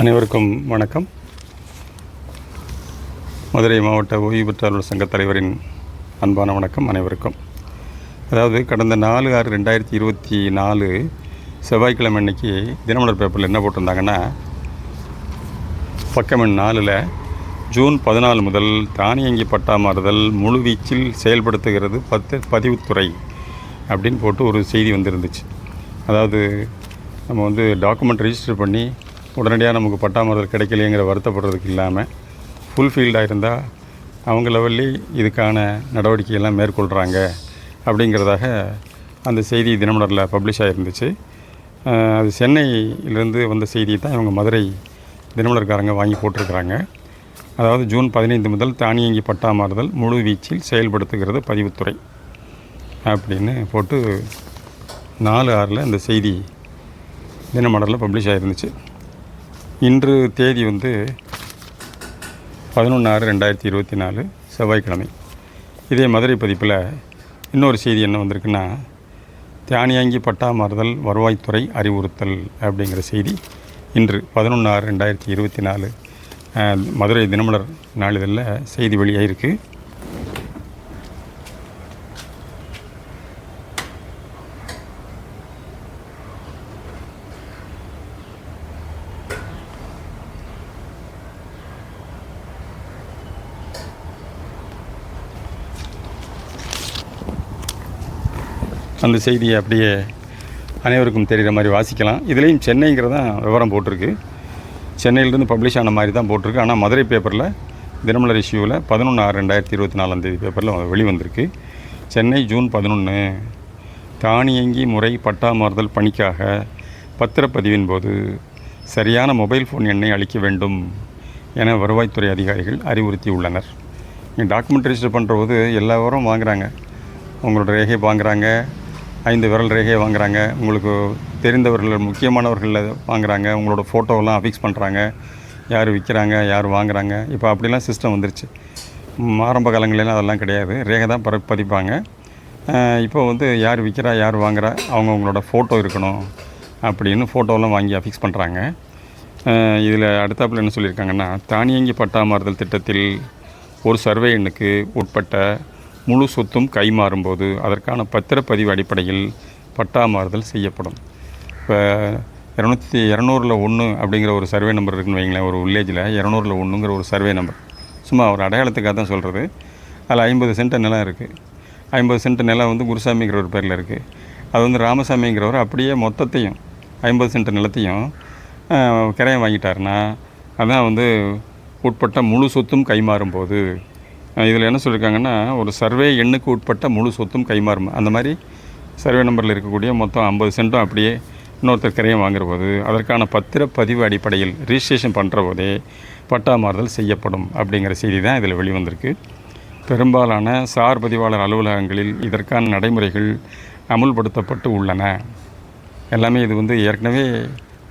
அனைவருக்கும் வணக்கம். மதுரை மாவட்ட ஓய்வு பெற்றாளர் சங்க தலைவரின் அன்பான வணக்கம் அனைவருக்கும். அதாவது கடந்த நாலு ஆறு ரெண்டாயிரத்தி இருபத்தி நாலு செவ்வாய்க்கிழமை அன்னைக்கு தினமலர் பேப்பரில் என்ன போட்டிருந்தாங்கன்னா பக்கம் நாலில் ஜூன் பதினாலு முதல் தானியங்கி பட்டா மாறுதல் முழுவீச்சில் செயல்படுத்துகிறது பத்து பதிவுத்துறை அப்படின்னு போட்டு ஒரு செய்தி வந்திருந்துச்சு. அதாவது நம்ம வந்து டாக்குமெண்ட் ரெஜிஸ்டர் பண்ணி உடனடியாக நமக்கு பட்டா மாறுதல் கிடைக்கலையேங்கிற வருத்தப்படுறதுக்கு இல்லாமல் ஃபுல்ஃபீல்டாக இருந்தால் அவங்க லெவல்லே இதுக்கான நடவடிக்கையெல்லாம் மேற்கொள்கிறாங்க அப்படிங்கிறதாக அந்த செய்தி தினமலரில் பப்ளிஷ் ஆகிருந்துச்சு அது சென்னையிலேருந்து வந்த செய்தியை தான் இவங்க மதுரை தினமலர்காரங்க வாங்கி போட்டிருக்கிறாங்க. அதாவது ஜூன் பதினைந்து முதல் தானியங்கி பட்டாமாறுதல் முழு வீச்சில் செயல்படுத்துகிறது பதிவுத்துறை அப்படின்னு போட்டு நாலு ஆறில் இந்த செய்தி தினமலரில் பப்ளிஷ் ஆகிருந்துச்சு இன்று தேதி வந்து பதினொன்று ஆறு ரெண்டாயிரத்தி இருபத்தி நாலு செவ்வாய்க்கிழமை. இதே மதுரை பதிப்பில் இன்னொரு செய்தி என்ன வந்திருக்குன்னா தியானியாங்கி பட்டா மாறுதல் வருவாய்த்துறை அறிவுறுத்தல் அப்படிங்கிற செய்தி இன்று பதினொன்று ஆறு ரெண்டாயிரத்தி இருபத்தி நாலு மதுரை தினமலர் நாளிதழில் செய்தி வெளியாயிருக்கு. அந்த செய்தியை அப்படியே அனைவருக்கும் தெரிகிற மாதிரி வாசிக்கலாம். இதுலேயும் சென்னைங்கிறது தான் விவரம் போட்டிருக்கு. சென்னையிலேருந்து பப்ளிஷ் ஆன மாதிரி தான் போட்டிருக்கு. ஆனால் மதுரை பேப்பரில் தினமலர் இஷ்யூவில் பதினொன்று ஆறு ரெண்டாயிரத்தி இருபத்தி நாலாந்தேதி பேப்பரில் வெளிவந்திருக்கு. சென்னை ஜூன் பதினொன்று தானியங்கி முறை பட்டா மாறுதல் பணிக்காக பத்திரப்பதிவின் போது சரியான மொபைல் ஃபோன் எண்ணை அளிக்க வேண்டும் என வருவாய்த்துறை அதிகாரிகள் அறிவுறுத்தியுள்ளனர். நீங்கள் டாக்குமெண்ட் ரிஜிஸ்டர் பண்ணுற போது எல்லா விவரம் வாங்குறாங்க. உங்களோட ரேகை வாங்குகிறாங்க ஐந்து விரல் ரேகையை வாங்குறாங்க. உங்களுக்கு தெரிந்தவர்கள் முக்கியமானவர்களில் வாங்குறாங்க. உங்களோட ஃபோட்டோவெல்லாம் அஃபிக்ஸ் பண்ணுறாங்க யார் விற்கிறாங்க யார் வாங்குறாங்க. இப்போ அப்படிலாம் சிஸ்டம் வந்துருச்சு. ஆரம்ப காலங்களிலாம் அதெல்லாம் கிடையாது. ரேகை தான் பர பதிப்பாங்க. இப்போ வந்து யார் விற்கிறா யார் வாங்குறா அவங்கவுங்களோட ஃபோட்டோ இருக்கணும் அப்படின்னு ஃபோட்டோலாம் வாங்கி அஃபிக்ஸ் பண்ணுறாங்க இதில் அடுத்தாப்பில் என்ன சொல்லியிருக்காங்கன்னா தானியங்கி பட்டாமாறுதல் திட்டத்தில் ஒரு சர்வே எண்ணுக்கு உட்பட்ட முழு சொத்தும் கைமாறும்போது அதற்கான பத்திரப்பதிவு அடிப்படையில் பட்டா மாறுதல் செய்யப்படும். இப்போ இரநூத்தி இரநூறுல ஒன்று அப்படிங்கிற ஒரு சர்வே நம்பர் இருக்குன்னு வைங்களேன் ஒரு வில்லேஜில் இரநூறுல ஒன்றுங்கிற ஒரு சர்வே நம்பர். சும்மா ஒரு அடையாளத்துக்காக தான் சொல்கிறது அதில் ஐம்பது சென்ட் நிலம் இருக்குது ஐம்பது சென்ட் நிலம் வந்து குருசாமிங்கிற ஒரு பேரில் இருக்குது அது வந்து ராமசாமிங்கிறவர் அப்படியே மொத்தத்தையும் ஐம்பது சென்ட் நிலத்தையும் கிரையம் வாங்கிட்டாருன்னா அதான் வந்து உட்பட்ட முழு சொத்தும் கைமாறும் போது இதில் என்ன சொல்லியிருக்காங்கன்னா ஒரு சர்வே எண்ணுக்கு உட்பட்ட முழு சொத்தும் கைமாறும். அந்த மாதிரி சர்வே நம்பரில் இருக்கக்கூடிய மொத்தம் ஐம்பது சென்ட்டும் அப்படியே இன்னொருத்தர் கிரையம் வாங்குற போது அதற்கான பத்திரப்பதிவு அடிப்படையில் ரிஜிஸ்ட்ரேஷன் பண்ணுற போதே பட்டா மாறுதல் செய்யப்படும் அப்படிங்கிற செய்தி தான் இதில் வெளிவந்திருக்கு. பெரும்பாலான சார் பதிவாளர் அலுவலகங்களில் இதற்கான நடைமுறைகள் அமுல்படுத்தப்பட்டு உள்ளன. எல்லாமே இது வந்து ஏற்கனவே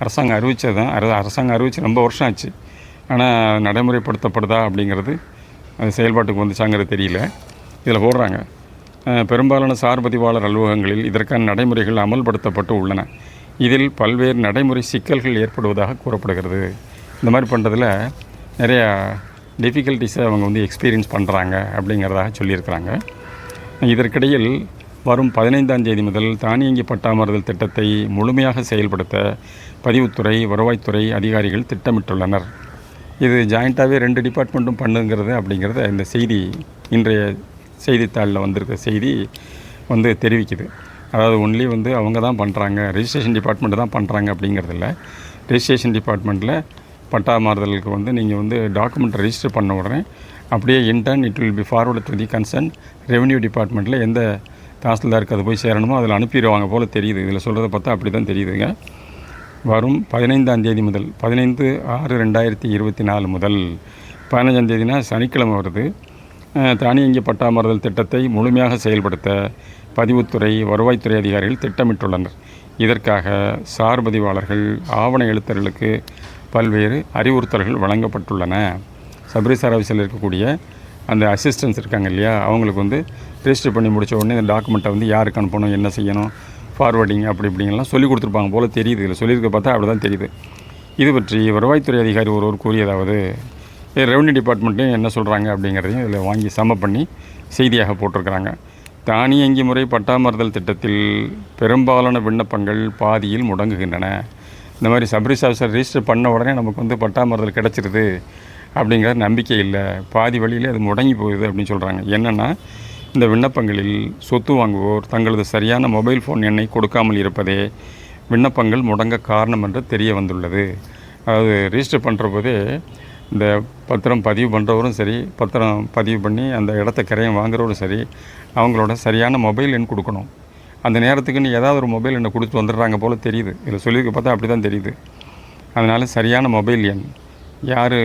அரசாங்கம் அறிவித்தது தான் அரசாங்கம் அறிவித்து ரொம்ப வருஷம் ஆச்சு. ஆனால் நடைமுறைப்படுத்தப்படுதா அப்படிங்கிறது அது செயல்பாட்டுக்கு வந்துச்சாங்கிறது தெரியல. இதில் போடுறாங்க. பெரும்பாலான சார்பதிவாளர் அலுவலகங்களில் இதற்கான நடைமுறைகள் அமல்படுத்தப்பட்டு உள்ளன. இதில் பல்வேறு நடைமுறை சிக்கல்கள் ஏற்படுவதாக கூறப்படுகிறது. இந்த மாதிரி பண்ணுறதுல நிறையா டிஃபிகல்ட்டிஸை அவங்க வந்து எக்ஸ்பீரியன்ஸ் பண்ணுறாங்க அப்படிங்கிறதாக சொல்லியிருக்கிறாங்க. இதற்கிடையில் வரும் பதினைந்தாம் தேதி முதல் தானியங்கி பட்டாமறுதல் திட்டத்தை முழுமையாக செயல்படுத்த பதிவுத்துறை வருவாய்த்துறை அதிகாரிகள் திட்டமிட்டுள்ளனர். இது ஜாயிண்ட்டாகவே ரெண்டு டிபார்ட்மெண்ட்டும் பண்ணுங்கிறது அப்படிங்கிறத இந்த செய்தி இன்றைய செய்தித்தாளில் வந்திருக்க செய்தி வந்து தெரிவிக்குது. அதாவது ஒன்லி வந்து அவங்க தான் பண்ணுறாங்க ரிஜிஸ்ட்ரேஷன் டிபார்ட்மெண்ட் தான் பண்ணுறாங்க அப்படிங்கிறது இல்லை. ரிஜிஸ்ட்ரேஷன் டிபார்ட்மெண்ட்டில் பட்டா மாறுதலுக்கு வந்து நீங்கள் வந்து டாக்குமெண்ட் ரெஜிஸ்டர் பண்ண உடனே அப்படியே in turn it will be forward to the concern revenue டிபார்ட்மெண்ட்டில் எந்த தாசில்தாருக்கு அது போய் சேரணுமோ அதில் அனுப்பிடுவாங்க போல் தெரியுது. இதில் சொல்கிறத பார்த்தா அப்படி தான் தெரியுதுங்க. வரும் பதினைந்தாம் தேதி முதல் பதினைந்து ஆறு ரெண்டாயிரத்தி இருபத்தி நாலு முதல் பதினஞ்சாம் தேதினா சனிக்கிழமை வருது. தானியங்கி பட்டாமறுதல் திட்டத்தை முழுமையாக செயல்படுத்த பதிவுத்துறை வருவாய்த்துறை அதிகாரிகள் திட்டமிட்டுள்ளனர். இதற்காக சார் பதிவாளர்கள் ஆவண எழுத்தர்களுக்கு பல்வேறு அறிவுறுத்தல்கள் வழங்கப்பட்டுள்ளன. சப்ரிசார் ஆஃபீஸில் இருக்கக்கூடிய அந்த அசிஸ்டன்ஸ் இருக்காங்க இல்லையா? அவங்களுக்கு வந்து ரெஜிஸ்டர் பண்ணி முடிச்ச உடனே இந்த டாக்குமெண்ட்டை வந்து யாருக்கு அனுப்பணும் என்ன செய்யணும் ஃபார்வர்டிங் அப்படி இப்படிங்கெல்லாம் சொல்லி கொடுத்துருப்பாங்க போல் தெரியுது. இதில் சொல்லியிருக்க பார்த்தா அப்படி தான் தெரியுது. இது பற்றி வருவாய்த்துறை அதிகாரி ஒருவர் கூறியதாவது ரெவன்யூ டிபார்ட்மெண்ட்டையும் என்ன சொல்கிறாங்க அப்படிங்கிறதையும் இதில் வாங்கி சம பண்ணி செய்தியாக போட்டிருக்கிறாங்க. தானியங்கி முறை பட்டாமறுதல் திட்டத்தில் பெரும்பாலான விண்ணப்பங்கள் பாதியில் முடங்குகின்றன. இந்த மாதிரி சப்ரிஸ் ஆஃபீஸர் ரிஜிஸ்டர் பண்ண உடனே நமக்கு வந்து பட்டாமறுதல் கிடச்சிருது அப்படிங்கிற நம்பிக்கை இல்லை. பாதி வழியில் அது முடங்கி போகுது அப்படின்னு சொல்கிறாங்க என்னென்னா இந்த விண்ணப்பங்களில் சொத்து வாங்குவோர் தங்களது சரியான மொபைல் ஃபோன் எண்ணை கொடுக்காமல் இருப்பதே விண்ணப்பங்கள் முடங்க காரணம் என்று தெரிய வந்துள்ளது. அதாவது ரிஜிஸ்டர் பண்ணுற போதே இந்த பத்திரம் பதிவு பண்ணுறவரும் சரி பத்திரம் பதிவு பண்ணி அந்த இடத்த கிரையம் வாங்குறவரும் சரி அவங்களோட சரியான மொபைல் எண் கொடுக்கணும். அந்த நேரத்துக்குன்னு ஏதாவது ஒரு மொபைல் எண்ணை கொடுத்து வந்துடுறாங்க போல் தெரியுது. இதில் சொல்லியிருக்க பார்த்தா அப்படி தான் தெரியுது. அதனால் சரியான மொபைல் எண் யார்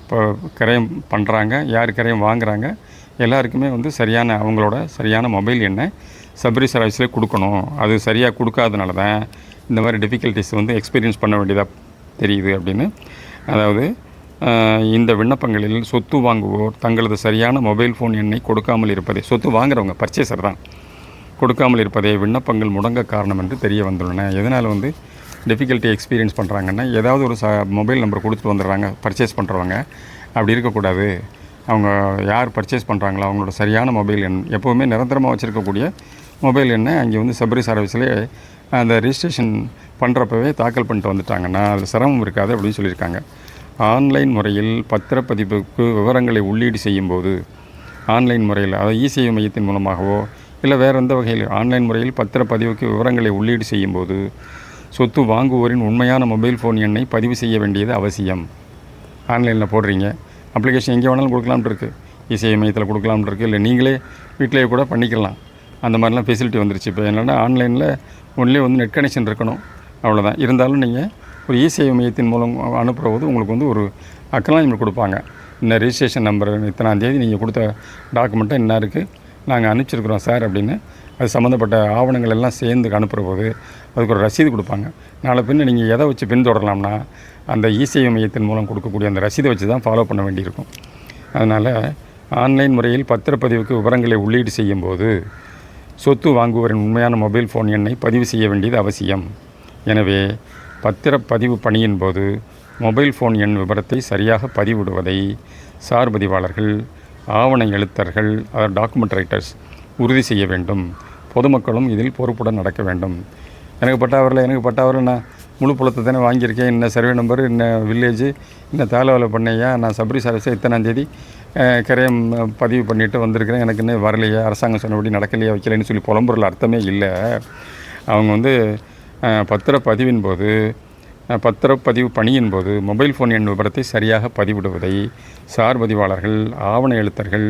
இப்போ கிரையம் பண்ணுறாங்க யார் கிரயம் வாங்குகிறாங்க எல்லாருக்குமே வந்து சரியான அவங்களோட சரியான மொபைல் எண்ணை சப்ரி சர்வீஸில் கொடுக்கணும். அது சரியாக கொடுக்காதனால தான் இந்த மாதிரி டிஃபிகல்ட்டிஸ் வந்து எக்ஸ்பீரியன்ஸ் பண்ண வேண்டியதாக தெரியுது அப்படின்னு. அதாவது இந்த விண்ணப்பங்களில் சொத்து வாங்குவோர் தங்களது சரியான மொபைல் ஃபோன் எண்ணை கொடுக்காமல் இருப்பதே சொத்து வாங்குறவங்க பர்ச்சேசர் தான் கொடுக்காமல் இருப்பதே விண்ணப்பங்கள் முடங்க காரணம் என்று தெரிய வந்துள்ளன. எதனால் வந்து டிஃபிகல்ட்டி எக்ஸ்பீரியன்ஸ் பண்ணுறாங்கன்னா ஏதாவது ஒரு ச மொபைல் நம்பர் கொடுத்துட்டு வந்துடுறாங்க பர்ச்சேஸ் பண்ணுறவங்க அப்படி இருக்கக்கூடாது. அவங்க யார் பர்ச்சேஸ் பண்ணுறாங்களோ அவங்களோட சரியான மொபைல் எண் எப்போவுமே நிரந்தரமாக வச்சுருக்கக்கூடிய மொபைல் எண்ணை அங்கே வந்து சப்ரி சர்வீஸ்லேயே அந்த ரிஜிஸ்ட்ரேஷன் பண்ணுறப்பவே தாக்கல் பண்ணிட்டு வந்துட்டாங்கன்னா அதில் சிரமம் இருக்காது அப்படின்னு சொல்லியிருக்காங்க. ஆன்லைன் முறையில் பத்திரப்பதிப்புக்கு விவரங்களை உள்ளீடு செய்யும்போது ஆன்லைன் முறையில் அதாவது இசேவை மையத்தின் மூலமாகவோ இல்லை வேறு எந்த வகையில் ஆன்லைன் முறையில் பத்திரப்பதிவுக்கு விவரங்களை உள்ளீடு செய்யும்போது சொத்து வாங்குவோரின் உண்மையான மொபைல் ஃபோன் எண்ணை பதிவு செய்ய வேண்டியது அவசியம். ஆன்லைனில் போடுறீங்க. அப்ளிகேஷன் எங்கே வேணாலும் கொடுக்கலாம்னு இருக்குது இசை மையத்தில் கொடுக்கலாம்னு இருக்குது இல்லை நீங்களே வீட்டிலேயே கூட பண்ணிக்கலாம். அந்த மாதிரிலாம் ஃபெசிலிட்டி வந்துருச்சு. இப்போ என்னென்னா ஆன்லைனில் ஒன்லி வந்து நெட் கனெக்ஷன் இருக்கணும். அவ்வளோதான் இருந்தாலும் நீங்கள் ஒரு இசேவை மையத்தின் மூலம் அனுப்புகிற போது உங்களுக்கு வந்து ஒரு அக்கலாஞ்மெண்ட் கொடுப்பாங்க. இந்த ரிஜிஸ்ட்ரேஷன் நம்பர் இத்தனாந்தேதி நீங்கள் கொடுத்த டாக்குமெண்ட்டை என்ன இருக்குது நாங்கள் அனுப்பிச்சிருக்கிறோம் சார் அப்படின்னு அது சம்மந்தப்பட்ட ஆவணங்கள் எல்லாம் சேர்ந்து அனுப்புகிற போது அதுக்கு ஒரு ரசீது கொடுப்பாங்க. நாளை பின்ன நீங்கள் எதை வச்சு பின்தொடரலாம்னா அந்த இசேவை மையத்தின் மூலம் கொடுக்கக்கூடிய அந்த ரசீதை வச்சு தான் ஃபாலோ பண்ண வேண்டியிருக்கும். அதனால் ஆன்லைன் முறையில் பத்திரப்பதிவுக்கு விவரங்களை உள்ளீடு செய்யும்போது சொத்து வாங்குவோரின் உண்மையான மொபைல் ஃபோன் எண்ணை பதிவு செய்ய வேண்டியது அவசியம். எனவே பத்திரப்பதிவு பணியின் போது மொபைல் ஃபோன் எண் விவரத்தை சரியாக பதிவிடுவதை சார் பதிவாளர்கள் ஆவண எழுத்தர்கள் அதாவது டாக்குமெண்ட் ரைட்டர்ஸ் உறுதி செய்ய வேண்டும். பொதுமக்களும் இதில் பொறுப்புடன் நடக்க வேண்டும். எனக்கு பட்டாவரில் எனக்கு பட்டாவரில் நான் முழு புலத்தை தானே வாங்கியிருக்கேன். இன்ன சர்வே நம்பர் இன்ன வில்லேஜ் இன்ன தாலுவால பண்ணையா நான் சபரி சரசை இத்தனாந்தேதி கரையம் பதிவு பண்ணிட்டு வந்திருக்கிறேன். எனக்கு இன்னும் வரலையா அரசாங்கம் சொன்னபடி நடக்கலையா வைக்கலைன்னு சொல்லி புலம்புறல அர்த்தமே இல்லை. அவங்க வந்து பத்திரப்பதிவின் போது பத்திரப்பதிவு பணியின் போது மொபைல் ஃபோன் எண் விவரத்தை சரியாக பதிவிடுவதை சார் பதிவாளர்கள் ஆவண எழுத்தர்கள்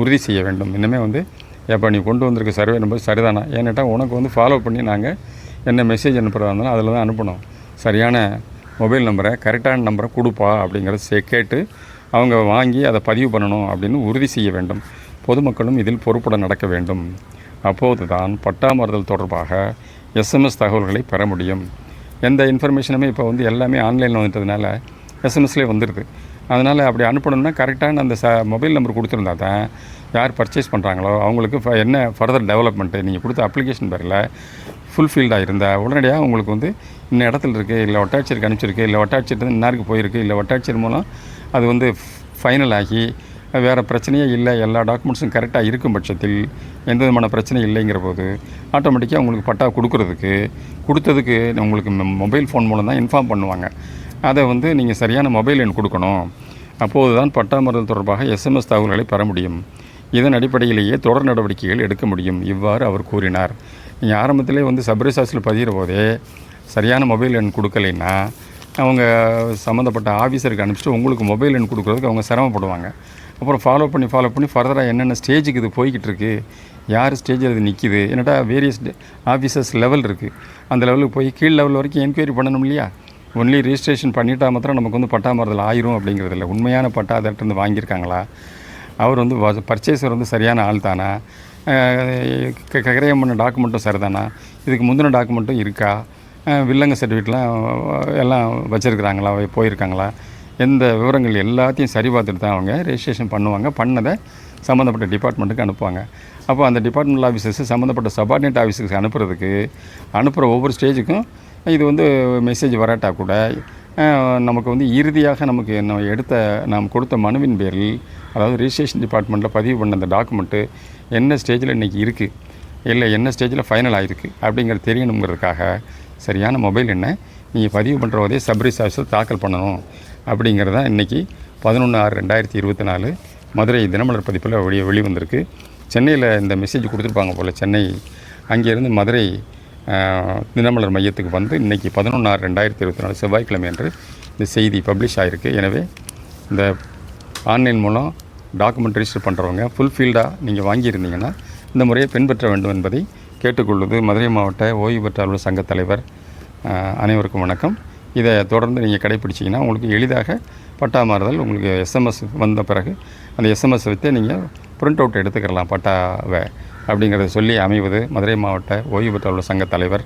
உறுதி செய்ய வேண்டும். இன்னுமே வந்து எப்போ நீ கொண்டு வந்திருக்க சர்வே நம்பர் சரிதானா? ஏன்னாட்டா உனக்கு வந்து ஃபாலோ பண்ணி நாங்கள் என்ன மெசேஜ் அனுப்புகிறதா இருந்தாலும் அதில் தான் அனுப்பணும். சரியான மொபைல் நம்பரை கரெக்டான நம்பரை கொடுப்பா அப்படிங்கிறத கேட்டு அவங்க வாங்கி அதை பதிவு பண்ணணும் அப்படின்னு உறுதி செய்ய வேண்டும். பொதுமக்களும் இதில் பொறுப்புடன் நடக்க வேண்டும். அப்போது தான் பட்டாமறுதல் தொடர்பாக எஸ்எம்எஸ் தகவல்களை பெற முடியும். எந்த இன்ஃபர்மேஷனுமே இப்போ வந்து எல்லாமே ஆன்லைனில் வந்துட்டதுனால எஸ்எம்எஸ்லேயே வந்துடுது அதனால் அப்படி அனுப்பணும்னா கரெக்டான அந்த ச மொபைல் நம்பர் கொடுத்துருந்தா தான் யார் பர்ச்சேஸ் பண்ணுறாங்களோ அவங்களுக்கு ஃப- என்ன ஃபர்தர் டெவலப்மெண்ட்டு நீங்கள் கொடுத்த அப்ளிகேஷன் பேரில் ஃபுல்ஃபில்டாக இருந்தால் உடனடியாக உங்களுக்கு வந்து இந்த இடத்துல இருக்குது இல்லை ஒட்டாட்சியருக்கு அனுப்பிச்சிருக்கு இல்லை வட்டாட்சியர் இன்னாருக்கு போயிருக்கு இல்லை ஒட்டாட்சியர் மூலம் அது வந்து ஃபைனல் ஆகி வேறு பிரச்சனையே இல்லை எல்லா டாக்குமெண்ட்ஸும் கரெக்டாக இருக்கும் பட்சத்தில் எந்த விதமான பிரச்சனையும் இல்லைங்கிற போது ஆட்டோமேட்டிக்காக உங்களுக்கு பட்டா கொடுக்குறதுக்கு கொடுத்ததுக்கு உங்களுக்கு மொபைல் ஃபோன் மூலம் தான் இன்ஃபார்ம் பண்ணுவாங்க. அதை வந்து நீங்கள் சரியான மொபைல் எண் கொடுக்கணும். அப்போது தான் பட்டா மறுதல் தொடர்பாக எஸ்எம்எஸ் தகவல்களை பெற முடியும். இதன் அடிப்படையிலேயே தொடர் நடவடிக்கைகள் எடுக்க முடியும் இவ்வாறு அவர் கூறினார். நீங்கள் ஆரம்பத்திலே வந்து சப்ரிசாஸில் பதிகிற போதே சரியான மொபைல் எண் கொடுக்கலைன்னா அவங்க சம்மந்தப்பட்ட ஆஃபீஸருக்கு அனுப்பிச்சிட்டு உங்களுக்கு மொபைல் எண் கொடுக்குறதுக்கு அவங்க சிரமப்படுவாங்க. அப்புறம் ஃபாலோ பண்ணி ஃபாலோ பண்ணி ஃபர்தராக என்னென்ன ஸ்டேஜுக்கு இது போய்கிட்டு இருக்குது யார் ஸ்டேஜில் இது நிற்கிது என்னட்டா வேரியஸ் ஆஃபீஸர்ஸ் லெவல் இருக்குது அந்த லெவலுக்கு போய் கீழ் லெவல் வரைக்கும் என்கொயரி பண்ணணும் இல்லையா? ஒன்லி ரிஜிஸ்ட்ரேஷன் பண்ணிட்டா மாத்திரம் நமக்கு வந்து பட்டா மாறுதல் ஆயிரும் அப்படிங்கிறது இல்லை. உண்மையான பட்டா அதட்டிருந்து வாங்கியிருக்காங்களா? அவர் வந்து பர்ச்சேசர் வந்து சரியான ஆள் தானா? க- கிரயம் பண்ண டாக்குமெண்ட்டும் சரிதானா? இதுக்கு முந்தின டாக்குமெண்ட்டும் இருக்கா? வில்லங்க சர்டிஃபிகேட்லாம் எல்லாம் வச்சுருக்குறாங்களா? போயிருக்காங்களா? எந்த விவரங்கள் எல்லாத்தையும் சரி பார்த்துட்டு தான் அவங்க ரெஜிஸ்ட்ரேஷன் பண்ணுவாங்க. பண்ணதை சம்மந்தப்பட்ட டிபார்ட்மெண்ட்டுக்கு அனுப்புவாங்க. அப்போ அந்த டிபார்ட்மெண்ட் ஆஃபீஸர்ஸ் சம்மந்தப்பட்ட சபார்டினேட் ஆஃபீஸர்ஸ் அனுப்புறதுக்கு அனுப்புகிற ஒவ்வொரு ஸ்டேஜுக்கும் இது வந்து மெசேஜ் வராட்டா கூட நமக்கு வந்து இறுதியாக நமக்கு நம்ம எடுத்த நாம் கொடுத்த மனுவின் பேரில் அதாவது ரிஜிஸ்ட்ரேஷன் டிபார்ட்மெண்ட்டில் பதிவு பண்ண அந்த டாக்குமெண்ட்டு என்ன ஸ்டேஜில் இன்றைக்கி இருக்குது இல்லை என்ன ஸ்டேஜில் ஃபைனல் ஆகிருக்கு அப்படிங்கிறது தெரியணுங்கிறதுக்காக சரியான மொபைல் என்ன நீங்கள் பதிவு பண்ணுற போதே சப்ரிஸ் ஆஃபீஸில் தாக்கல் பண்ணணும் அப்படிங்கிறது தான் இன்றைக்கி பதினொன்று ஆறு ரெண்டாயிரத்தி இருபத்தி நாலு மதுரை தினமலர் பதிப்பில் வெளியே வெளிவந்திருக்கு. சென்னையில் இந்த மெசேஜ் கொடுத்துருப்பாங்க போல் சென்னை அங்கேருந்து மதுரை தினமலர் மையத்துக்கு வந்து இன்றைக்கி பதினொன்று ஆறு ரெண்டாயிரத்தி இருபத்தி நாலு செவ்வாய்க்கிழமை அன்று இந்த செய்தி பப்ளிஷ் ஆகிருக்கு எனவே இந்த ஆன்லைன் மூலம் டாக்குமெண்ட் ரிஜிஸ்டர் பண்ணுறவங்க ஃபுல்ஃபீல்டாக நீங்கள் வாங்கியிருந்தீங்கன்னா இந்த முறையை பின்பற்ற வேண்டும் என்பதை கேட்டுக்கொள்வது மதுரை மாவட்ட ஓய்வு பெற்ற அலுவலர் சங்க தலைவர் அனைவருக்கும் வணக்கம். இதை தொடர்ந்து நீங்கள் கடைப்பிடிச்சிங்கன்னா உங்களுக்கு எளிதாக பட்டா மாறுதல் உங்களுக்கு எஸ்எம்எஸ் வந்த பிறகு அந்த எஸ்எம்எஸ் வைத்து நீங்கள் பிரிண்ட் அவுட் எடுத்துக்கிறலாம் பட்டாவை. அப்படிங்கிறத சொல்லி அமைவது மதுரை மாவட்ட ஓய்வு பெற்றவர்கள் சங்க தலைவர்